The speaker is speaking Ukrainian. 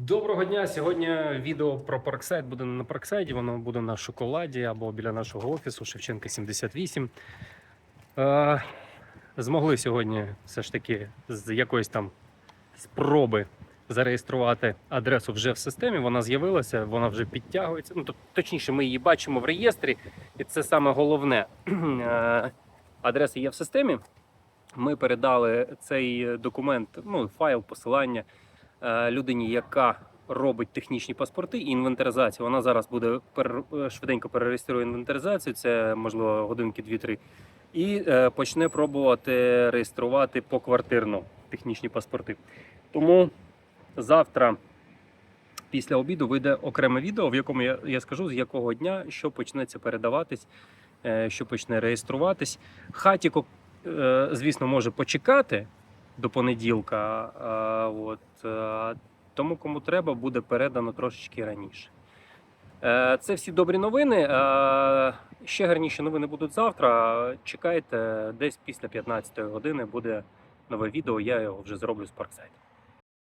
Доброго дня! Сьогодні відео про парксайд буде не на парксайді, воно буде на шоколаді або біля нашого офісу Шевченка 78. Е, змогли сьогодні все ж таки з якоїсь там спроби зареєструвати адресу вже в системі. Вона з'явилася, вона вже підтягується. Ну, точніше, ми її бачимо в реєстрі, і це саме головне. Е, адреса є в системі. Ми передали цей документ, ну, файл, посилання людині, яка робить технічні паспорти і інвентаризацію. Вона зараз буде е, швиденько перереєструє інвентаризацію, це можливо годинки 2-3, і е, почне пробувати реєструвати поквартирно технічні паспорти. Тому завтра. Після обіду вийде окреме відео, в якому я, я скажу, з якого дня що почнеться передаватись, е, що почне реєструватись. Хатіко, е, звісно, може почекати до понеділка. е, От, е, тому кому треба, буде передано трошечки раніше. Е, Це всі добрі новини. Ще гарніші новини будуть завтра. Чекайте, десь після 15 години буде нове відео. Я його вже зроблю з Парксайд.